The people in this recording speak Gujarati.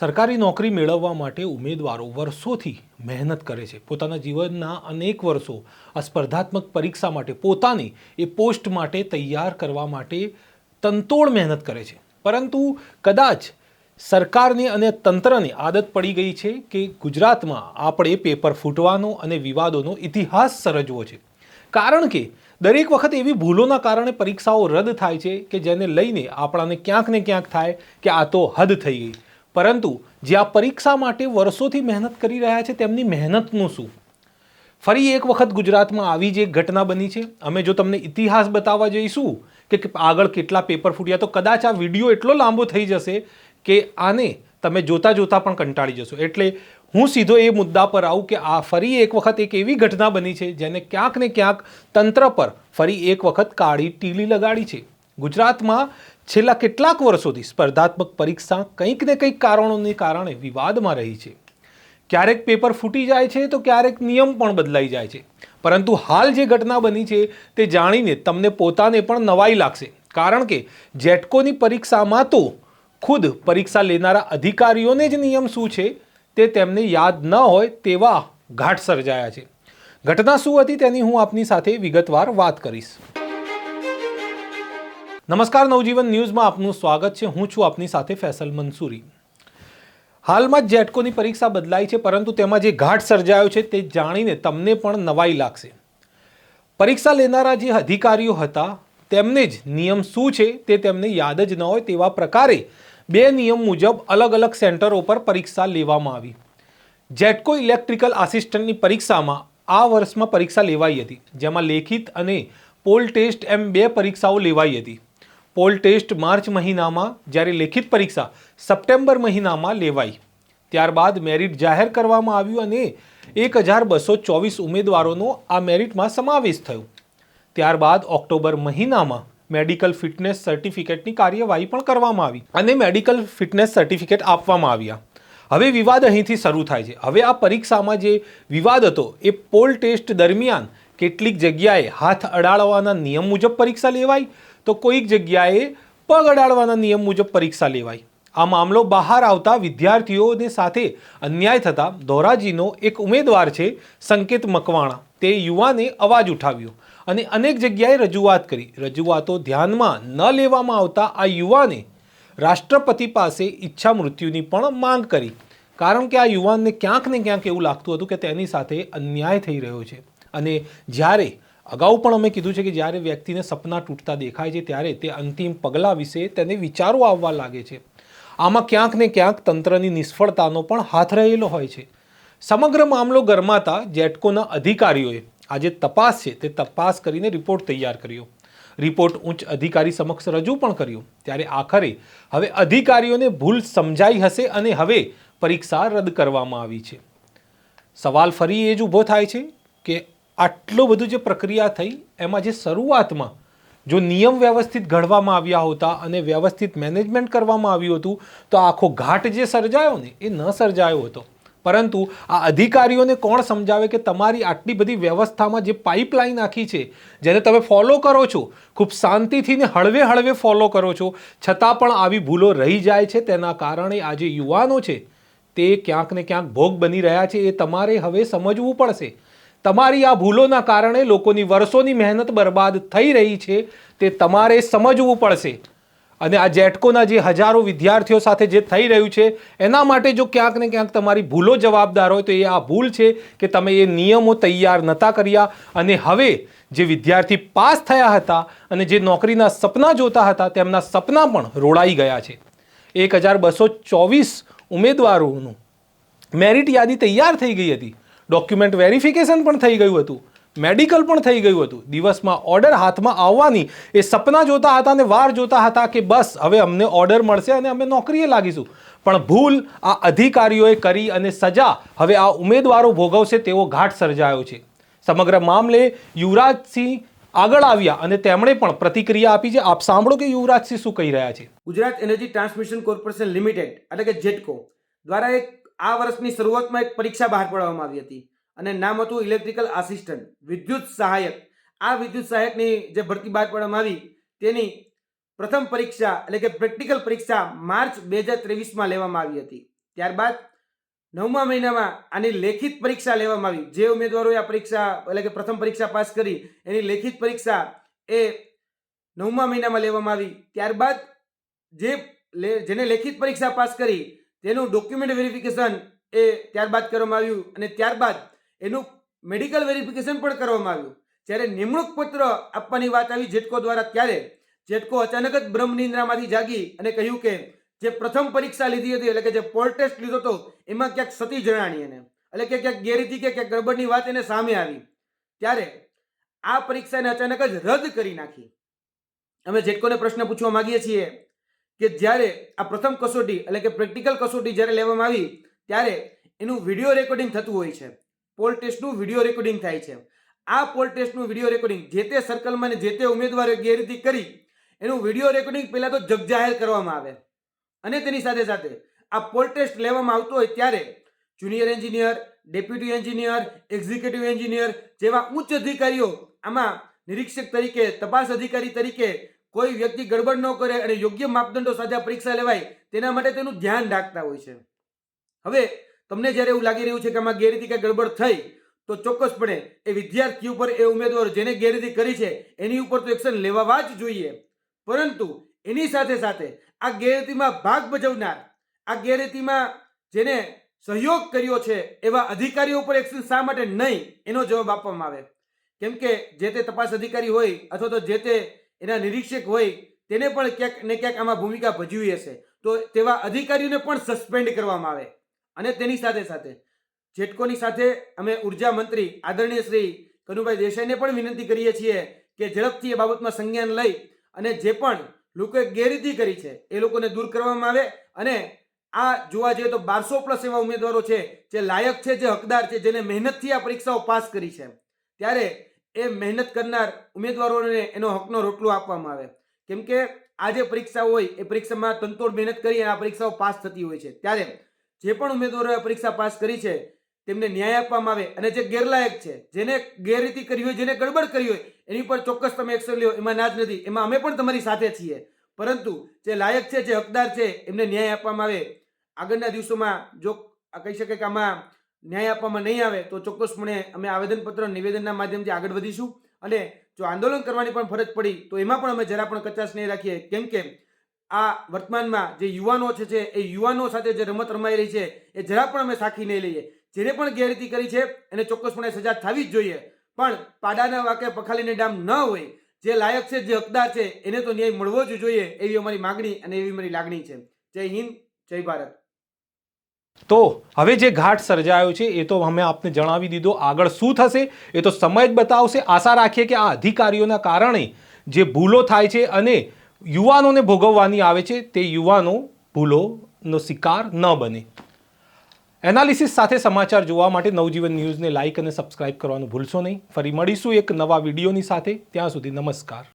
સરકારી નોકરી મેળવવા માટે ઉમેદવારો વર્ષોથી મહેનત કરે છે. પોતાના જીવનના અનેક વર્ષો આ સ્પર્ધાત્મક પરીક્ષા માટે પોતાને એ પોસ્ટ માટે તૈયાર કરવા માટે તંતોડ મહેનત કરે છે. પરંતુ કદાચ સરકારને અને તંત્રને આદત પડી ગઈ છે કે ગુજરાતમાં આપણે પેપર ફૂટવાનો અને વિવાદોનો ઇતિહાસ સર્જવો છે. કારણ કે દરેક વખત એવી ભૂલોના કારણે પરીક્ષાઓ રદ થાય છે કે જેને લઈને આપણાને ક્યાંક ને ક્યાંક થાય કે આ તો હદ થઈ ગઈ. પરંતુ જે આ પરીક્ષા માટે વર્ષોથી મહેનત કરી રહ્યા છે, તેમની મહેનતનું શું? ફરી એક વખત ગુજરાતમાં આવી જ એક ઘટના બની છે. અમે જો તમને ઇતિહાસ બતાવવા જઈશું કે આગળ કેટલા પેપર ફૂટ્યા, તો કદાચ આ વીડિયો એટલો લાંબો થઈ જશે કે આને તમે જોતા જોતા પણ કંટાળી જશો. એટલે હું સીધો એ મુદ્દા પર આવું કે આ ફરી એક વખત એક એવી ઘટના બની છે, જેને ક્યાંક ને ક્યાંક તંત્ર પર ફરી એક વખત કાળી ટીલી લગાડી છે. ગુજરાતમાં છેલ્લા કેટલાક વર્ષોથી સ્પર્ધાત્મક પરીક્ષા કંઈક ને કંઈક કારણોને કારણે વિવાદમાં રહી છે. ક્યારેક પેપર ફૂટી જાય છે તો ક્યારેક નિયમ પણ બદલાઈ જાય છે. પરંતુ હાલ જે ઘટના બની છે તે જાણીને તમને પોતાને પણ નવાઈ લાગશે. કારણ કે જેટકોની પરીક્ષામાં તો ખુદ પરીક્ષા લેનારા અધિકારીઓને જ નિયમ શું છે તે તેમને યાદ ન હોય તેવા ઘાટ સર્જાયા છે. ઘટના શું હતી તેની હું આપની સાથે વિગતવાર વાત કરીશ. નમસ્કાર નવજીવન ન્યૂઝમાં આપનું સ્વાગત છે. હું છું આપની સાથે ફેસલ મંસૂરી. હાલમાં જેટકોની પરીક્ષા બદલાઈ છે, પરંતુ તેમાં જે ઘાટ સર્જાયો છે તે જાણીને તમને પણ નવાઈ લાગશે. પરીક્ષા લેનારા જે અધિકારીઓ હતા, તેમને જ નિયમ શું છે તે તેમને યાદ જ ન હોય તેવા પ્રકારે બે નિયમ મુજબ અલગ અલગ સેન્ટરો પર પરીક્ષા લેવામાં આવી. જેટકો ઇલેક્ટ્રિકલ આસિસ્ટન્ટની પરીક્ષામાં આ વર્ષમાં પરીક્ષા લેવાઈ હતી, જેમાં લેખિત અને પોલ ટેસ્ટ એમ બે પરીક્ષાઓ લેવાઈ હતી. પોલ ટેસ્ટ માર્ચ મહિનામાં જ્યારે લેખિત પરીક્ષા સપ્ટેમ્બર મહિનામાં લેવાઈ. ત્યારબાદ મેરિટ જાહેર કરવામાં આવ્યું અને એક હજાર બસો ચોવીસ ઉમેદવારોનો આ મેરિટમાં સમાવેશ થયો. ત્યારબાદ ઓક્ટોબર મહિનામાં મેડિકલ ફિટનેસ સર્ટિફિકેટની કાર્યવાહી પણ કરવામાં આવી અને મેડિકલ ફિટનેસ સર્ટિફિકેટ આપવામાં આવ્યા. હવે વિવાદ અહીંથી શરૂ થાય છે. હવે આ પરીક્ષામાં જે વિવાદ હતો એ પોલ ટેસ્ટ દરમિયાન કેટલીક જગ્યાએ હાથ અડાડવાના નિયમ મુજબ પરીક્ષા લેવાઈ તો કોઈક જગ્યાએ પગ અડાડવાના નિયમ મુજબ પરીક્ષા લેવાઈ. આ મામલો બહાર આવતા વિદ્યાર્થીઓને સાથે અન્યાય થતા ધોરાજીનો એક ઉમેદવાર છે, સંકેત મકવાણા. તે યુવાને અવાજ ઉઠાવ્યો અને અનેક જગ્યાએ રજૂઆત કરી. રજૂઆતો ધ્યાનમાં ન લેવામાં આવતા આ યુવાને રાષ્ટ્રપતિ પાસે ઈચ્છા મૃત્યુની પણ માંગ કરી. કારણ કે આ યુવાનને ક્યાંક ને ક્યાંક એવું લાગતું હતું કે તેની સાથે અન્યાય થઈ રહ્યો છે. અને જ્યારે અગાઉ પણ અમે કીધું છે કે જ્યારે વ્યક્તિને સપના તૂટતા દેખાય છે ત્યારે તે અંતિમ પગલાં વિશે તેને વિચારો આવવા લાગે છે. આમાં ક્યાંક ને ક્યાંક તંત્રની નિષ્ફળતાનો પણ હાથ રહેલો હોય છે. સમગ્ર મામલો ગરમાતા જેટકોના અધિકારીઓએ આજે તપાસ છે તે તપાસ કરીને રિપોર્ટ તૈયાર કર્યો. રિપોર્ટ ઉચ્ચ અધિકારી સમક્ષ રજૂ પણ કર્યો. ત્યારે આખરે હવે અધિકારીઓને ભૂલ સમજાઈ હશે અને હવે પરીક્ષા રદ કરવામાં આવી છે. સવાલ ફરી એ જ ઊભો થાય છે કે આટલું બધું જે પ્રક્રિયા થઈ, એમાં જે શરૂઆતમાં જો નિયમ વ્યવસ્થિત ઘડવામાં આવ્યા હોતા અને વ્યવસ્થિત મેનેજમેન્ટ કરવામાં આવ્યું હતું, તો આખો ઘાટ જે સર્જાયો ને, એ ન સર્જાયો હતો. પરંતુ આ અધિકારીઓને કોણ સમજાવે કે તમારી આટલી બધી વ્યવસ્થામાં જે પાઇપલાઇન આખી છે, જેને તમે ફોલો કરો છો, ખૂબ શાંતિથી ને હળવે હળવે ફોલો કરો છો, છતાં પણ આવી ભૂલો રહી જાય છે, તેના કારણે આ જે યુવાનો છે, તે ક્યાંક ને ક્યાંક ભોગ બની રહ્યા છે, એ તમારે હવે સમજવું પડશે. તમારી આ ભૂલોના કારણે લોકોની વર્ષોની મહેનત બરબાદ થઈ રહી છે, તે તમારે સમજવું પડશે. અને આ જેટકોના જે હજારો વિદ્યાર્થીઓ સાથે જે થઈ રહ્યું છે, એના માટે જો ક્યાંક ને ક્યાંક તમારી ભૂલો જવાબદાર હોય તો એ આ ભૂલ છે કે તમે એ નિયમો તૈયાર નહોતા કર્યા. અને હવે જે વિદ્યાર્થી પાસ થયા હતા અને જે નોકરીના સપના જોતા હતા, તેમના સપના પણ રોડાઈ ગયા છે. એક હજાર બસો ચોવીસ ઉમેદવારોનું મેરિટ યાદી તૈયાર થઈ ગઈ હતી. ડોક્યુમેન્ટ વેરિફિકેશન પણ થઈ ગયું હતું. મેડિકલ પણ થઈ ગયું હતું. દિવસમાં ઓર્ડર હાથમાં આવવાની. એ સપના જોતા હતા અને વાર જોતા હતા કે બસ, હવે અમને ઓર્ડર મળશે અને અમે નોકરીએ લાગીશું. પણ ભૂલ આ અધિકારીઓએ કરી અને સજા હવે આ ઉમેદવારો ભોગવશે તેવો ઘાટ સર્જાયો છે. સમગ્ર મામલે યુવરાજસિંહ આગળ આવ્યા અને તેમણે પણ પ્રતિક્રિયા આપી છે. આપ સાંભળો કે યુવરાજસિંહ શું કહી રહ્યા છે. Gujarat energy transmission corporation limited, એટલે કે જેટકો, દ્વારા એક આ વર્ષની શરૂઆતમાં એક પરીક્ષા બહાર પાડવામાં આવી હતી અને નામ હતું ઇલેક્ટ્રિકલ આસિસ્ટન્ટ, વિદ્યુત સહાયક. આ વિદ્યુત સહાયકની જે ભરતી બહાર પાડવામાં આવી, તેની પ્રથમ પરીક્ષા એટલે કે પ્રેક્ટિકલ પરીક્ષા માર્ચ બે હજાર ત્રેવીસમાં લેવામાં આવી હતી. ત્યારબાદ નવમા મહિનામાં આની લેખિત પરીક્ષા લેવામાં આવી. જે ઉમેદવારોએ આ પરીક્ષા એટલે કે પ્રથમ પરીક્ષા પાસ કરી, એની લેખિત પરીક્ષા એ નવમા મહિનામાં લેવામાં આવી. ત્યારબાદ જે જેને લેખિત પરીક્ષા પાસ કરી તેનું ડોક્યુમેન્ટ વેરિફિકેશન એ ત્યારબાદ કરવામાં આવ્યું અને ત્યારબાદ એનું મેડિકલ વેરિફિકેશન પણ કરવામાં આવ્યું. જ્યારે નિમણૂક પત્ર આપવાની વાત આવી જેટકો દ્વારા, ત્યારે જેટકો અચાનક જ બ્રહ્મ નિંદ્રામાંથી જાગી અને કહ્યું કે જે પ્રથમ પરીક્ષા લીધી હતી, એટલે કે જે પોલ ટેસ્ટ લીધો હતો, એમાં ક્યાંક સતી જણાણી એને, એટલે કે ક્યાંક ગેરરીતિ કે ક્યાંક ગડબડની વાત એને સામે આવી. ત્યારે આ પરીક્ષાને અચાનક જ રદ કરી નાખી. અમે જેટકોને પ્રશ્ન પૂછવા માંગીએ છીએ કે જ્યારે આ પ્રથમ કસોટી એટલે કે પ્રેક્ટિકલ કસોટી જ્યારે લેવામાં આવી, ત્યારે એનું વીડિયો રેકોર્ડિંગ થતું હોય છે. પોલ ટેસ્ટનું વીડિયો રેકોર્ડિંગ થાય છે. આ પોલ ટેસ્ટનું વીડિયો રેકોર્ડિંગ જે તે સર્કલમાં જે તે ઉમેદવારે ગેરરીતિ કરી, એનું વીડિયો રેકોર્ડિંગ પહેલાં તો જગજાહેર કરવામાં આવે. અને તેની સાથે સાથે આ પોલ ટેસ્ટ લેવામાં આવતો હોય ત્યારે junior engineer, deputy engineer, executive engineer જેવા ઉચ્ચ અધિકારીઓ આમાં નિરીક્ષક તરીકે, તપાસ અધિકારી તરીકે કોઈ વ્યક્તિ ગડબડ ન કરે અને યોગ્ય માપદંડો સાથે પરીક્ષા લેવાય, તેના માટે તેનું ધ્યાન રાખતા હોય છે. હવે, તમને જ્યારે એવું લાગી રહ્યું છે કે આમાં ગેરરીતિ કે ગડબડ થઈ, તો ચોક્કસપણે એ વિદ્યાર્થી ઉપર એ ઉમેદવાર જેને ગેરરીતિ કરી છે, એની ઉપર તો એક્શન લેવાવા જ જોઈએ. પરંતુ, એની સાથે સાથે આ ગેરરીતિમાં ભાગ ભજવનાર, આ ગેરરીતિમાં જેને સહયોગ કર્યો છે, એવા અધિકારીઓ પર એક્શન શા માટે નહીં, એનો જવાબ આપવામાં આવે. કેમ કે જે તે તપાસ અધિકારી હોય અથવા તો જે તે એના નિરીક્ષક હોય, તેને પણ ક્યાંક ને ક્યાંક આમાં ભૂમિકા ભજવી હશે. તો તેવા અધિકારીઓને પણ સસ્પેન્ડ કરવામાં આવે. અને તેની સાથે સાથે જેટકોની સાથે અમે ઊર્જા મંત્રી આદરણીય શ્રી કનુભાઈ દેસાઈને પણ વિનંતી કરીએ છીએ કે ઝડપથી એ બાબતમાં સંજ્ઞાન લઈ અને જે પણ લોકોએ ગેરરીતિ કરી છે, એ લોકોને દૂર કરવામાં આવે. અને આ જોવા જઈએ તો બારસો પ્લસ એવા ઉમેદવારો છે, જે લાયક છે, જે હકદાર છે, જેને મહેનતથી આ પરીક્ષાઓ પાસ કરી છે. ત્યારે એ મહેનત કરનાર ઉમેદવારોને એનો હકનો રોટલો આપવામાં આવે. કેમ કે આ જે પરીક્ષા હોય, એ પરીક્ષામાં તંતોડ મહેનત કરી આ પરીક્ષાઓ પાસ થતી હોય છે. ત્યારે જે પણ ઉમેદવારોએ પરીક્ષા પાસ કરી છે, તેમને ન્યાય આપવામાં આવે અને જે ગેરલાયક છે, જેને ગેરરીતિ કરી હોય, જેને ગડબડ કરી હોય, એની પર ચોક્કસ તમે એક્શન લ્યો, એમાં ના જ નથી. એમાં અમે પણ તમારી સાથે છીએ. પરંતુ જે લાયક છે, જે હકદાર છે, એમને ન્યાય આપવામાં આવે. આગળના દિવસોમાં જો કહી શકાય કે આમાં ન્યાય આપવામાં નહીં આવે તો ચોક્કસપણે અમે આવેદનપત્ર નિવેદનના માધ્યમથી આગળ વધીશું. અને જો આંદોલન કરવાની પણ ફરજ પડી, તો એમાં પણ અમે જરા પણ કચાશ નહીં રાખીએ. કેમ કે આ વર્તમાનમાં જે યુવાનો છે એ યુવાનો સાથે જે રમત રમાઈ રહી છે, એ જરા પણ અમે સાખી નહીં લઈએ. જેને પણ ગેરરીતિ કરી છે, એને ચોક્કસપણે સજા થવી જ જોઈએ. પણ પાડાના વાકે પખાલીને ડામ ન હોય, જે લાયક છે, જે હકદાર છે, એને તો ન્યાય મળવો જ જોઈએ એવી અમારી માગણી અને એવી અમારી લાગણી છે. જય હિન્દ, જય ભારત. તો હવે જે ઘાટ સર્જાયો છે, એ તો અમે આપને જણાવી દીધો. આગળ શું થશે, એ તો સમય જ બતાવશે. આશા રાખીએ કે આ અધિકારીઓના કારણે જે ભૂલો થાય છે અને યુવાનોને ભોગવવાની આવે છે, તે યુવાનો ભૂલોનો શિકાર ન બને. એનાલિસિસ સાથે સમાચાર જોવા માટે નવજીવન ન્યૂઝને લાઇક અને સબસ્ક્રાઇબ કરવાનું ભૂલશો નહીં. ફરી મળીશું એક નવા વિડીયોની સાથે. ત્યાં સુધી નમસ્કાર.